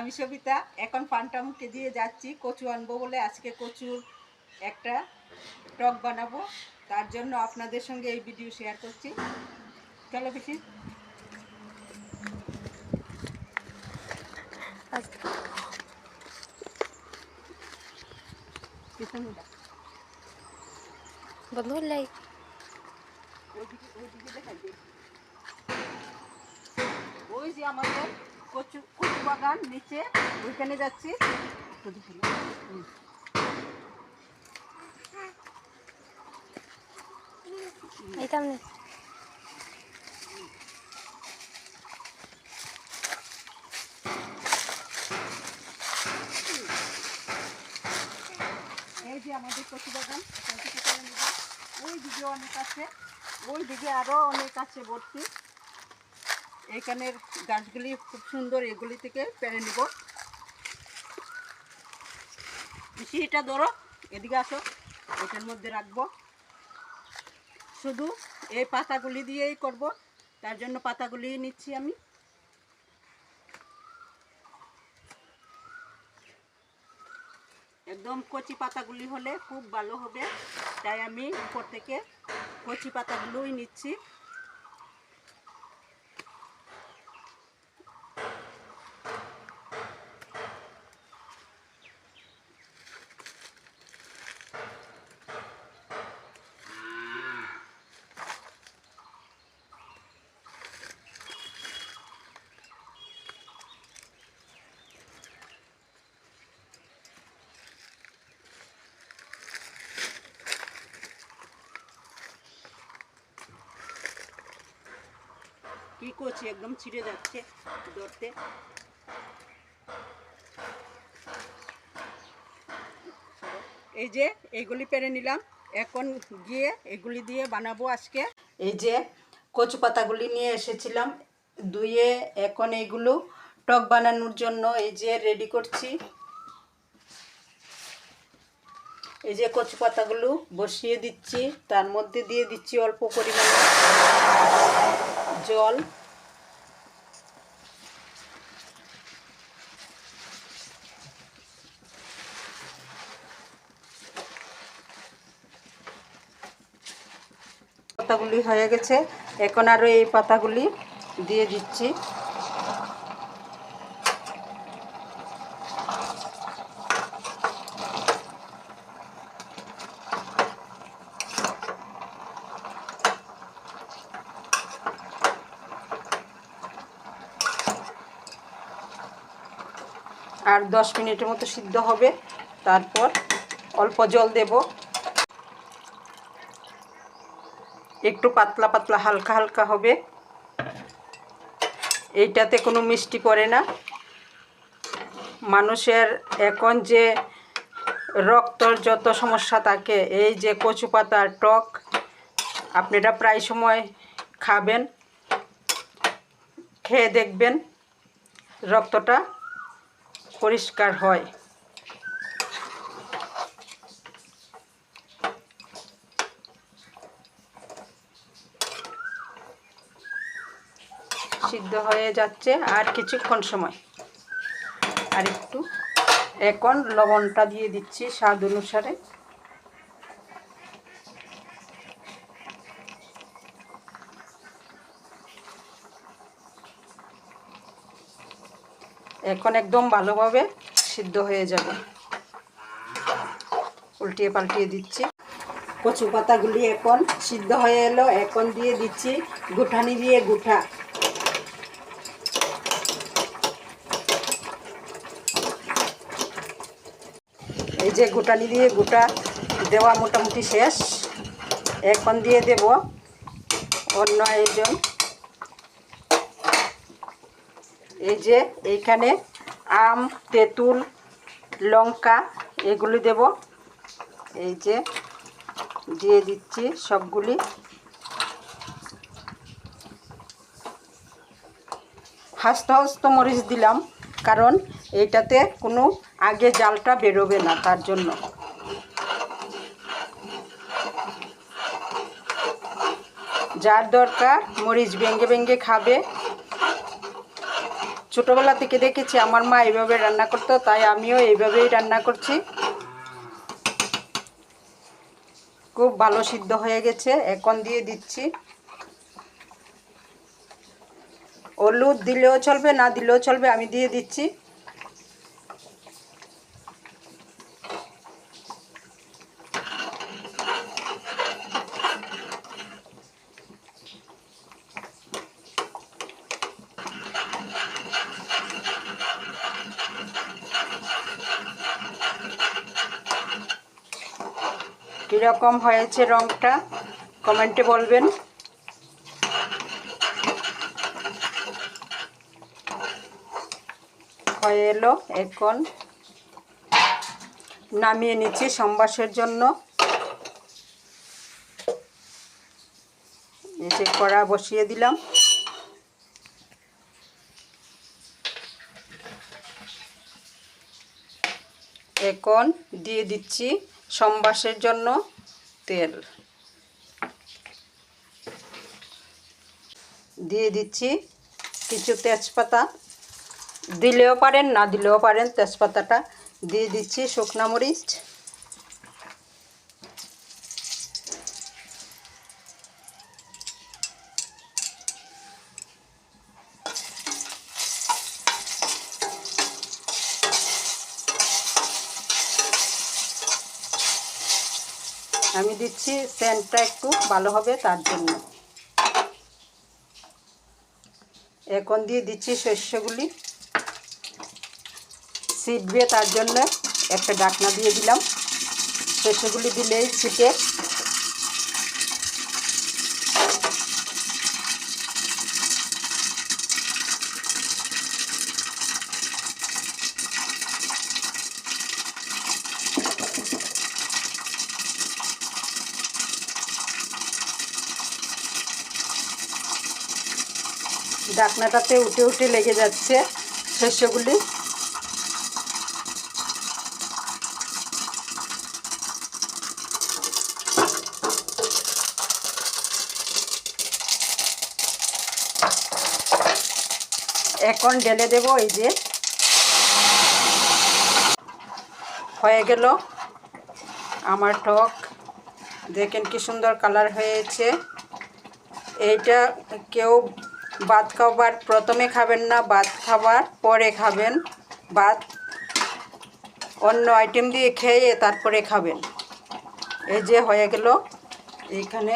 আমি সবিতা এখন পানটামুখে দিয়ে যাচ্ছি কচু আনব বলে আজকে কচুর একটা টক বানাবো। তার জন্য আপনাদের সঙ্গে এই ভিডিও শেয়ার করছি। চলো বেশি। বন্ধ করলাই ওইদিকে ওইদিকে দেখা ওই যে আমাদের কচু বাগান নিচে ওইখানে যাচ্ছি। এই যে আমাদের কচু বাগান। ওই দিকে অনেক আছে ওই দিকে আরও অনেক আছে ভর্তি এখানের গাছগুলি খুব সুন্দর এগুলি থেকে পেরে নেব। বেশি ধরো, এদিকে আসো, এটার মধ্যে রাখব। শুধু এই পাতাগুলি দিয়েই করব, তার জন্য পাতাগুলি নিচ্ছি আমি। একদম কচি পাতাগুলি হলে খুব ভালো হবে, তাই আমি উপর থেকে কচি পাতাগুলোই নিচ্ছি। করছি একদম ছিঁড়ে যাচ্ছে ধরতে এই যে এইগুলি পেরে নিলাম, এখন গিয়ে এগুলি দিয়ে বানাবো আজকে। এই যে কচু পাতাগুলি নিয়ে এসেছিলাম, ধুয়ে এখন এইগুলো টক বানানোর জন্য এই যে রেডি করছি। এই যে কচু পাতাগুলো বসিয়ে দিচ্ছি, তার মধ্যে দিয়ে দিচ্ছি অল্প পরিমাণে জল। পাতাগুলি হয়ে গেছে। এখন আরও এই পাতাগুলি দিয়ে দিচ্ছি। আর দশ মিনিটের মতো সিদ্ধ হবে। তারপর অল্প জল দেব। একটু পাতলা পাতলা, হালকা হালকা হবে। এইটাতে কোনো মিষ্টি পড়ে না। মানুষের এখন যে রক্তর যত সমস্যা থাকে, এই যে কচু পাতার টক, আপনারা প্রায় সময় খাবেন, খেয়ে দেখবেন, রক্তটা পরিষ্কার হয়। সিদ্ধ হয়ে যাচ্ছে আর কিছুক্ষণ সময়। আর একটু, এখন লবণটা দিয়ে দিচ্ছি স্বাদ অনুসারে। এখন একদম ভালোভাবে সিদ্ধ হয়ে যাবে। উল্টিয়ে পাল্টিয়ে দিচ্ছি। কচু পাতাগুলি এখন সিদ্ধ হয়ে এলো। এখন দিয়ে দিচ্ছি গুঠানি দিয়ে গুঠা। এই যে গুটানি দিয়ে গোটা দেওয়া মোটামুটি শেষ। এখন দিয়ে দেব অন্য একজন। এই যে এইখানে আম, তেঁতুল, লঙ্কা এগুলি দেব। এই যে দিয়ে দিচ্ছি সবগুলি। হাস্ত হাস্ত মরিচ দিলাম, কারণ এইটাতে কোনো আগে জালটা বেরোবে না, তার জন্য। যার দরকার মরিচ ভেঙে ভেঙে খাবে। ছোটোবেলা থেকে দেখেছি, আমার মা এইভাবে রান্না করতো, তাই আমিও এইভাবেই রান্না করছি। খুব ভালো সিদ্ধ হয়ে গেছে, এখন দিয়ে দিচ্ছি। হলুদ দিলেও চলবে, না দিলেও চলবে, আমি দিয়ে দিচ্ছি। কীরকম হয়েছে রংটা? কমেন্টে বলবেন। হয়ে এলো এখন। নামিয়ে নিচ্ছি সম্বাসের জন্য। যে কড়া বসিয়ে দিলাম। এখন দিয়ে দিচ্ছি সম্বাসের জন্য তেল। দিয়ে দিচ্ছি কিছু তেজপাতা। দিলেও পারেন, না দিলেও পারেন, তেজপাতাটা। দিয়ে দিচ্ছি শুকনা মরিচ। আমি দিচ্ছি সেন্টটা একটু ভালো হবে তার জন্য। এখন দিয়ে দিচ্ছি শস্যগুলি। ছিটবে তার জন্য একটা ডাকনা দিয়ে দিলাম। শস্যগুলি দিলেই ছিটে। ডাকনাটাতে উঠে উঠে লেগে যাচ্ছে শস্যগুলি। এখন ঢেলে দেব এই যে। হয়ে গেল আমার টক। দেখেন কি সুন্দর কালার হয়েছে। এইটা কেউ ভাত খাবার প্রথমে খাবেন না ভাত খাবার পরে খাবেন। ভাত অন্য আইটেম দিয়ে খেয়ে তারপরে খাবেন। এই যে হয়ে গেল। এইখানে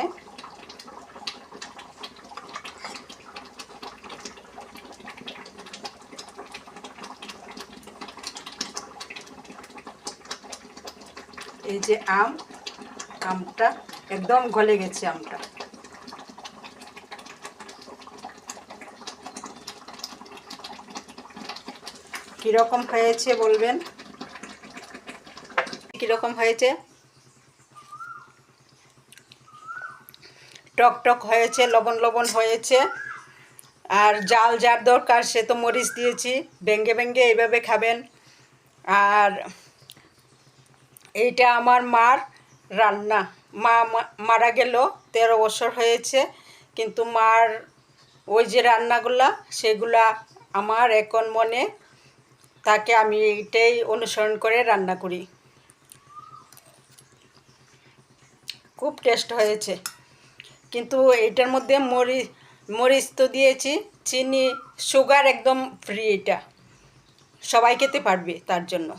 এই যে আম, আমটা একদম গলে গেছে আমটা। কীরকম হয়েছে বলবেন? কীরকম হয়েছে? টক টক হয়েছে, লবণ লবণ হয়েছে, আর জাল যার দরকার সে তো মরিচ দিয়েছি ভেঙ্গে ভেঙ্গে এইভাবে খাবেন। আর এইটা আমার মার রান্না। মা- মারা গেল, তেরো বছর হয়েছে, কিন্তু মার ওই যে রান্নাগুলা, সেগুলা আমার এখন মনে তাকে আমি এইটাই অনুসরণ করে রান্না করি। খুব টেস্ট হয়েছে। কিন্তু এইটার মধ্যে মরিচ মরিচ তো দিয়েছি, চিনি সুগার একদম ফ্রি এটা। সবাই খেতে পারবে তার জন্য।